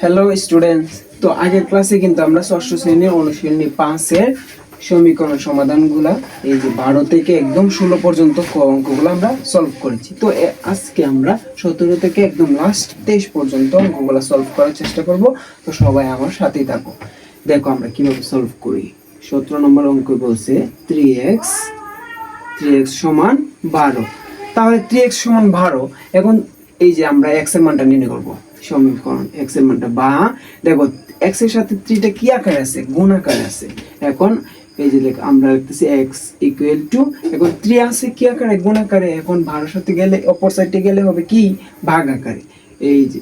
Hello students তো আগের ক্লাসে কিন্তু আমরা ষষ্ঠ শ্রেণির অনুশীলনী পাঁচের সমীকরণ সমাধানগুলা, এই যে বারো থেকে একদম ষোলো পর্যন্ত ক অঙ্কগুলো আমরা সলভ করেছি। তো আজকে আমরা সতেরো থেকে একদম লাস্ট তেইশ পর্যন্ত অঙ্কগুলো সলভ করার চেষ্টা করব। তো সবাই আমার সাথেই থাকো। দেখো আমরা কীভাবে সলভ করি। সতেরো নম্বর অঙ্ক বলছে থ্রি এক্স থ্রি এক্স সমান বারো। তাহলে থ্রি এক্স সমান বারো, এখন এই যে আমরা এক্সের মানটা নির্ণয় করব। সমীকরণ এক্সের মানটা। বা, দেখো এক্সের সাথে থ্রিটা কি আকারে আছে? আছে। এখন, এই যে আমরা লিখতেছি এক্স ইকুয়াল টু এখন থ্রি আছে কি আকারে? এখন সাথে গেলে, অপর সাইডে গেলে হবে কি? ভাগ আকারে। এই যে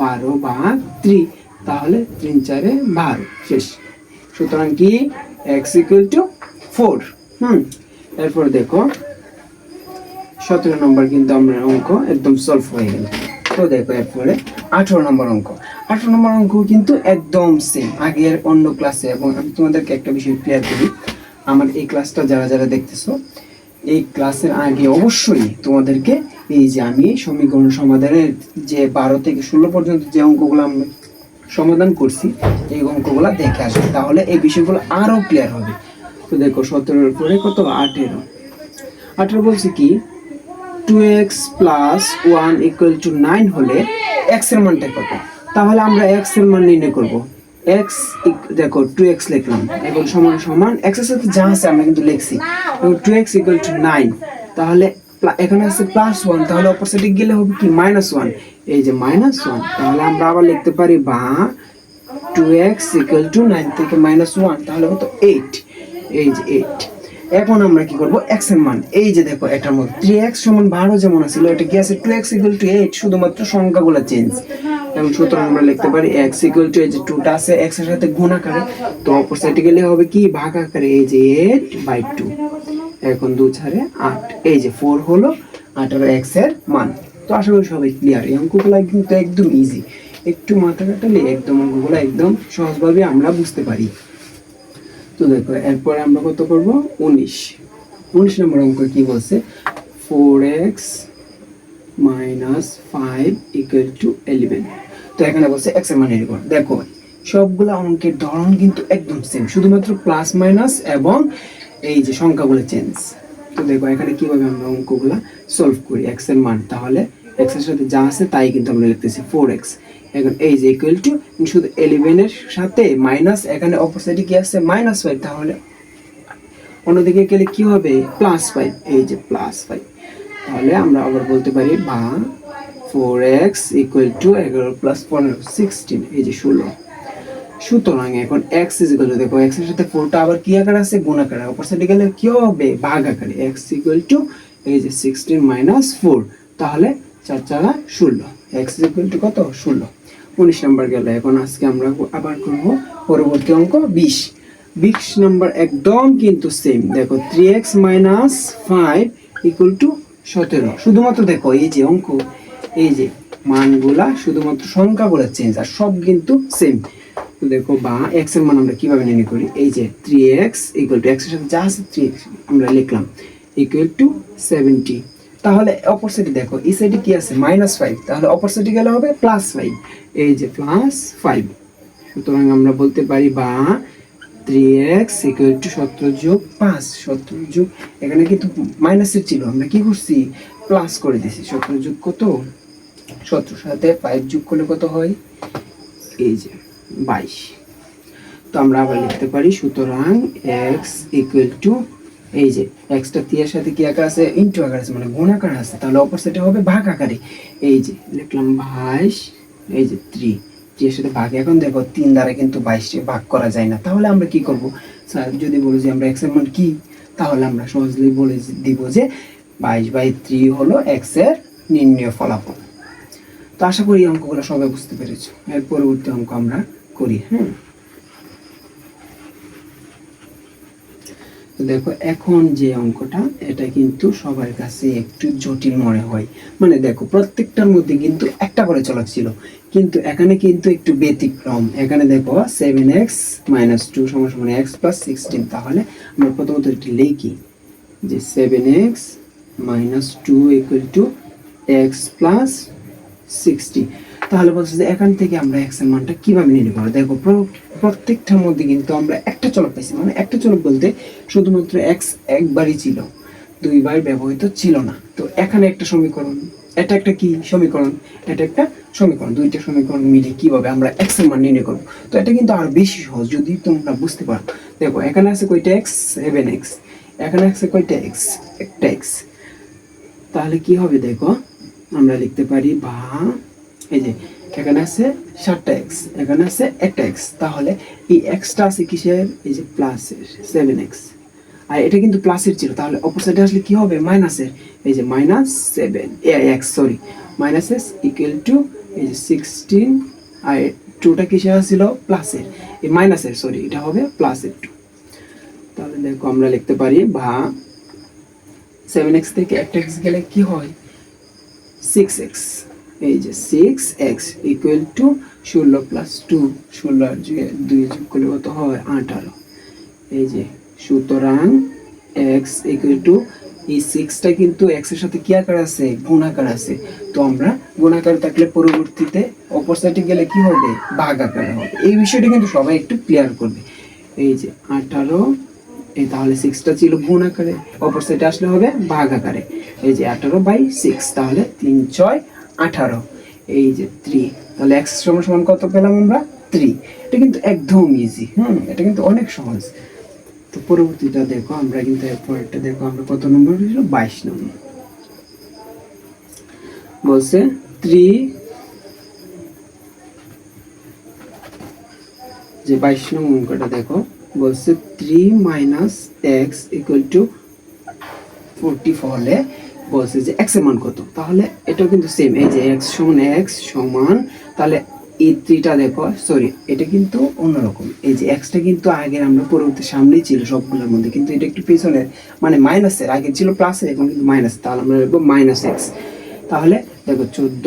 বারো বা থ্রি তাহলে তিন চারে বারো, শেষ। সুতরাং কি? এক্স ইকুয়াল টু ফোর হুম, এরপর দেখো, সতেরো নম্বর কিন্তু আমরা অঙ্ক একদম সলভ হয়ে গেল। তো দেখো এরপরে। আঠারো নম্বর অঙ্ক। আঠারো নম্বর অঙ্ক কিন্তু একদম সেম আগের অন্য ক্লাসে এবং আমি তোমাদেরকে একটা বিষয় ক্লিয়ার করি। আমার এই ক্লাসটা যারা যারা দেখতেছো, এই ক্লাসের আগে অবশ্যই তোমাদেরকে এই যে আমি সমীকরণ সমাধানের যে বারো থেকে ষোলো পর্যন্ত যে অঙ্কগুলো আমি সমাধান করছি, এই অঙ্কগুলো দেখে আসবে। তাহলে এই বিষয়গুলো আরও ক্লিয়ার হবে। তো দেখো, সতেরোর পরে কত? আঠেরো। আঠেরো বলছে কি? Two x plus one equal to nine হলে এক্সের মানটা কত? তাহলে আমরা এক্সের মান নির্ণয় করব। এক্স দেখো টু এক্স লিখলাম এখন সমান সমান এক্সের সাথে যা আছে আমরা কিন্তু লিখছি। এবং two x equal to nine তাহলে এখানে আছে প্লাস ওয়ান তাহলে অপর সাইডে গেলে হবে কি? মাইনাস ওয়ান এই যে মাইনাস ওয়ান তাহলে আমরা আবার লিখতে পারি বা two x equal to nine থেকে মাইনাস ওয়ান তাহলে কত? এইট এই যে এইট এখন আমরা কি করব? এক্সের মান। এই যে দেখো এটার মধ্যে থ্রি এক্স সমান বারো যেমন আছিল এটা কি আছে? Two x equal to eight শুধুমাত্র সংখ্যাগুলো চেঞ্জ এবং সুতরাং আমরা লিখতে পারি এক্স ইকুয়াল টু এই যে টুটা আছে এক্সের সাথে গুণ আকারে। তো অপর সাইডে গেলে হবে কি? ভাগ আকারে এই যে এইট বাই টু এখন দু ছাড়ে আট। এই যে ফোর হলো আট আঠারো এক্সের মান। তো আশা করি সবাই ক্লিয়ার এই অঙ্কগুলো কিন্তু একদম ইজি একটু মাথা কাটালে একদম অঙ্কগুলো একদম সহজভাবে আমরা বুঝতে পারি। তো দেখো, এরপরে আমরা কত করব? উনিশ। উনিশ নম্বর অঙ্ক কি বলছে? Four x minus five equal to eleven তো এখানে বলছে এক্সের মান করো। দেখো, সবগুলা অঙ্কের ধরন কিন্তু একদম সেম শুধুমাত্র প্লাস মাইনাস এবং এই যে সংখ্যাগুলো চেঞ্জ তো দেখো, এখানে কীভাবে আমরা অঙ্কগুলা সলভ করি? এক্সের মান, তাহলে এক্সের সাথে যা আছে তাই কিন্তু আমরা লিখতেছি ফোর এক্স এখন এই যে ইকুয়াল টু শুধু এলিভেনের সাথে মাইনাস এখানে অপোজিটে কি আছে? মাইনাস ফাইভ তাহলে অন্যদিকে গেলে কি হবে? প্লাস ফাইভ এই যে প্লাস ফাইভ তাহলে আমরা আবার বলতে পারি বা ফোর এক্স ইকুয়াল টু এগারো প্লাস পনেরো সিক্সটিন এই যে ষোলো। সুতরাং এখন এক্স ইজ ইকুয়াল টু দেখো এক্সের সাথে ফোরটা আবার কি আকার আছে? গুণ আকার। অপর সাইডে গেলে কি হবে? ভাগ আকারে। এক্স ইকুয়াল টু এই যে সিক্সটিন মাইনাস ফোর তাহলে চার চারা ষোলো। এক্স ইকুয়াল টু কত? ষোলো। উনিশ নাম্বার গেল। এখন আজকে আমরা আবার করব পরবর্তী অঙ্ক বিশ। বিশ নাম্বার একদম কিন্তু সেম দেখো three x minus five equal to সতেরো। শুধুমাত্র দেখো, এই যে অঙ্ক, এই যে মানগুলা শুধুমাত্র সংখ্যাগুলো চেঞ্জ আর সব কিন্তু সেম তো দেখো, বা এক্সের মান আমরা কীভাবে নির্ণয় করি? এই যে থ্রি এক্স ইকুয়াল টু এক্সের সাথে যা আছে থ্রি এক্স আমরা লিখলাম। ইকুয়াল টু সেভেন্টি তাহলে অপর সাইডে দেখো, এই সাইডে কি আছে? মাইনাস ফাইভ তাহলে অপর সাইডে গেলে হবে প্লাস ফাইভ এই যে প্লাস ফাইভ সুতরাং আমরা বলতে পারি বা থ্রি এক্স ইকুয়াল টু সতেরো যোগ পাঁচ, সতেরো যোগ, এখানে কিন্তু মাইনাসের ছিল আমরা কি করছি? প্লাস করে দিছি সতেরো যোগ কত? সতেরো, সাথে ফাইভ যোগ করলে কত হয়? এই যে বাইশ। তো আমরা আবার লিখতে পারি, সুতরাং এক্স ইকুয়াল টু এই যে এক্সটা তিয়ের সাথে কি আকার আছে? ইন্টু আকার আছে মানে গুণ আকার আছে। তাহলে অপর অপোজিটে হবে ভাগ আকারে। এই যে, লিখলাম বাইশ, এই যে থ্রি এর সাথে ভাগ, এখন দেখো তিন দ্বারা কিন্তু বাইশে ভাগ করা যায় না। তাহলে আমরা কি করব? স্যার যদি বলি যে আমরা এক্সের মান কি, তাহলে আমরা সহজেই বলে দিব যে বাইশ বাই থ্রি হলো এক্সের নির্ণয় ফলাফল। তো আশা করি অঙ্কগুলো সবাই বুঝতে পেরেছ। এর পরবর্তী অঙ্ক আমরা করি হ্যাঁ? দেখো, এখন যে অঙ্কটা, এটা কিন্তু সবার কাছে একটু জটিল মনে হয়। মানে দেখো, প্রত্যেকটার মধ্যে কিন্তু একটা করে চলা ছিল। কিন্তু এখানে কিন্তু একটু ব্যতিক্রম। এখানে দেখো সেভেন এক্স মাইনাস টু সমান এক্স প্লাস সিক্সটিন তাহলে আমরা প্রথমত এটি লিখি যে seven x minus two equal to x plus sixty তাহলে বলছে যে এখান থেকে আমরা এক্সের মানটা কীভাবে নির্ণয় করব দেখো প্রত্যেকটার মধ্যে কিন্তু আমরা একটা চলক পাইছি। মানে একটা চলক বলতে শুধুমাত্র এক্স একবারই ছিল, দুইবার ব্যবহৃত ছিল না। তো এখানে একটা সমীকরণ, এটা একটা কি সমীকরণ? এটা একটা সমীকরণ। দুইটা সমীকরণ মিলে কীভাবে আমরা এক্সের মান নির্ণয় করব? তো এটা কিন্তু আরও বেশি সহজ, যদি তোমরা বুঝতে পারো। দেখো, এখানে আছে কয়টা এক্স সেভেন এক্স এখানে আছে কয়টা এক্স একটা এক্স তাহলে কি হবে দেখো? আমরা লিখতে পারি বা এই যে, এখানে আছে সাতটা এক্স এখানে আছে একটা এক্স তাহলে এই এক্সটা আছে কিসের? এই যে প্লাসের সেভেন এক্স আর এটা কিন্তু প্লাসের ছিল, তাহলে অপর আসলে কি হবে? মাইনাসের এই যে minus seven x sorry minus x equal to এই যে সিক্সটিন আর টুটা কিসের ছিল প্লাসের এই মাইনাসের সরি এটা হবে প্লাসের টু তাহলে দেখো আমরা লিখতে পারি, বা সেভেন এক্স থেকে একটা এক্স গেলে কি হয়? সিক্স এক্স এই যে সিক্স এক্স ইকুয়াল টু ষোলো প্লাস টু ষোলো আর দুই যোগ করলে কত হয়? আঠারো। এই যে, সুতরাং এক্স ইকুয়াল টু এই সিক্সটা কিন্তু এক্সের সাথে কি আকার আছে? গুণাকার আছে। তো আমরা গুণাকার থাকলে পরবর্তীতে অপর সাইডে গেলে কি হবে? ভাগ আকারে হবে। এই বিষয়টা কিন্তু সবাই একটু ক্লিয়ার করবে। এই যে, আঠারো, এই তাহলে সিক্সটা ছিল গুণ আকারে। অপর সাইডে আসলে হবে ভাগ আকারে। এই যে, আঠারো বাই সিক্স তাহলে তিন, ছয় আঠারো। এই যে থ্রি তাহলে এক্স সমান সমান কত পেলাম আমরা? থ্রি এটা কিন্তু একদম ইজি হুম? এটা কিন্তু অনেক সহজ। তো পরবর্তীটা দেখো, আমরা কিন্তু এরপরটা দেখো, আমরা কত নম্বর হয়েছিল বাইশ নম্বর। বলছে থ্রি যে বাইশ নম্বর অঙ্কটা দেখো, বলছে three minus x equal to forty হলে বলছে যে এক্সের মান কত? তাহলে এটাও কিন্তু সেম এই যে এক্স সমান এক্স সমান, তাহলে এই থ্রিটা দেখো সরি এটা কিন্তু অন্যরকম। এই যে এক্সটা কিন্তু আগের আমরা পরবর্তী সামনেই ছিল সবগুলোর মধ্যে, কিন্তু এটা একটু পেছনের মানে মাইনাসের আগে ছিল প্লাসের এখন কিন্তু মাইনাস তাহলে আমরা লিখব মাইনাস এক্স তাহলে দেখো চোদ্দ,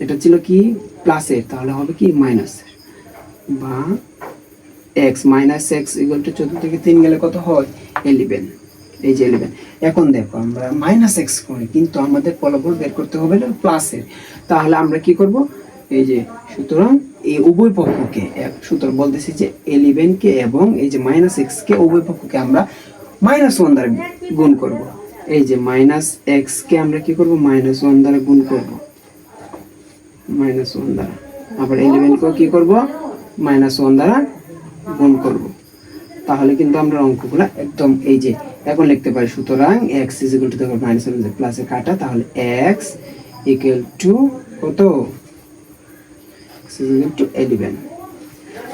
এটা ছিল কি? প্লাসের তাহলে হবে কি? মাইনাসের বা x minus x equal to চোদ্দ থেকে তিন গেলে কত হয়? এলিভেন এই যে এলিভেন এখন দেখো, আমরা মাইনাস এক্স করি, কিন্তু আমাদের ফলাফল বের করতে হবে না প্লাসের তাহলে আমরা কি করব? এই যে, সুতরাং এই উভয় পক্ষকে সুতরাং বলতেছি যে এলিভেনকে এবং এই যে মাইনাস এক্সকে উভয় পক্ষকে আমরা মাইনাস ওয়ান দ্বারা গুণ করব। এই যে মাইনাস এক্সকে আমরা কি করব? মাইনাস ওয়ান দ্বারা গুণ করব। মাইনাস ওয়ান দ্বারা। আবার এলিভেনকেও কি করব? মাইনাস ওয়ান দ্বারা গুণ করব। তাহলে কিন্তু আমরা অঙ্কগুলো একদম এই যে, এখন লিখতে পারি, সুতরাং এক্স ইজ ইকুয়াল টু দেখো মাইনাস ওয়ান প্লাসে কাটা, তাহলে এক্স ইকুয়াল টু কত? টু এলিভেন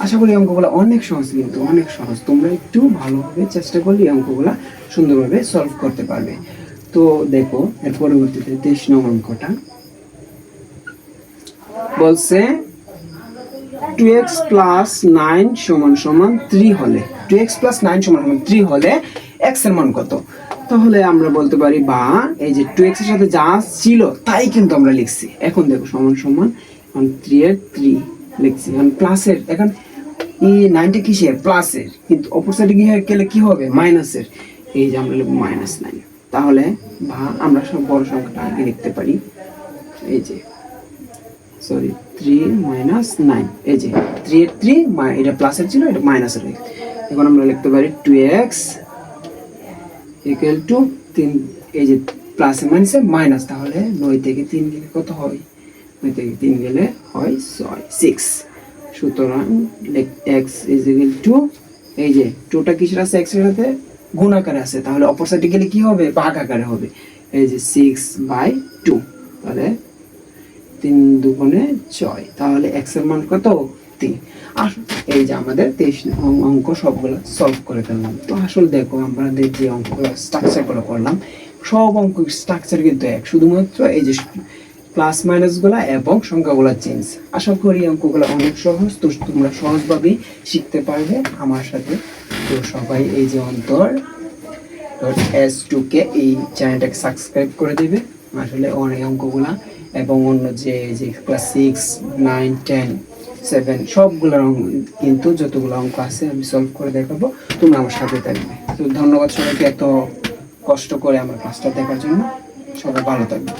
আশা করি অঙ্কগুলো অনেক সহজ কিন্তু, অনেক সহজ। তোমরা একটু ভালোভাবে চেষ্টা করলে অঙ্কগুলো সুন্দরভাবে সলভ করতে পারবে। তো দেখো, এর পরবর্তীতে তেইশ নং অঙ্কটা। বলছে টু এক্স প্লাস নাইন সমান সমান থ্রি হলে, টু এক্স প্লাস নাইন সমান সমান থ্রি হলে এক্সের মান কত? তাহলে আমরা বলতে পারি বা এই যে টু এক্সের সাথে যা ছিল তাই কিন্তু আমরা লিখছি। এখন দেখো সমান সমান এখন থ্রি এর থ্রি লিখছি। এখন প্লাসের এখন এই নাইনটা কিসের? প্লাসের কিন্তু অপর সাইডে গিয়ে গেলে কি হবে? মাইনাসের এই যে আমরা লিখব মাইনাস নাইন তাহলে বা আমরা সব বড় সংখ্যাটা আগে লিখতে পারি। এই যে সরি থ্রি মাইনাস নাইন এই যে থ্রি এর থ্রি এটা প্লাসের ছিল, এটা মাইনাসের এখন আমরা লিখতে পারি টু এক্স ইকুয়াল টু তিন, এই যে প্লাসে মাইনাসে মাইনাস তাহলে নয় থেকে তিন গেলে কত হয়? নয় থেকে তিন গেলে হয় ছয় সিক্স সুতরাং এক্স ইজ ইকুয়াল টু এই যে টুটা কিসের আছে? এক্সের সাথে গুণ আকারে আছে। তাহলে অপর সাইডে গেলে কি হবে? ভাগ আকারে হবে। এই যে সিক্স বাই টু তাহলে তিন দুগুণে ছয়। তাহলে এক্সের মান কত? তিন। আস- এই যে আমাদের তেইশ অঙ্ক সবগুলো সলভ করে ফেললাম। তো আসলে দেখো আমাদের যে অঙ্কগুলো স্ট্রাকচারগুলো করলাম, সব অঙ্ক স্ট্রাকচার কিন্তু এক। শুধুমাত্র এই যে প্লাস মাইনাসগুলো এবং সংখ্যাগুলো চেঞ্জ আশা করি অঙ্কগুলো অনেক সহজ। তো তোমরা সহজভাবেই শিখতে পারবে। আমার সাথে তো সবাই এই যে অন্তর এস টু কে এই চ্যানেলটাকে সাবস্ক্রাইব করে দেবে। আসলে অনেক অঙ্কগুলা এবং অন্য যে যে class six nine ten seven সবগুলোর অঙ্ক, কিন্তু যতগুলো অঙ্ক আছে আমি সলভ করে দেখাবো। তোমরা আমার সাথে থাকবে। তো ধন্যবাদ সবাইকে এত কষ্ট করে আমার ক্লাসটা দেখার জন্য। সবাই ভালো থাকবে।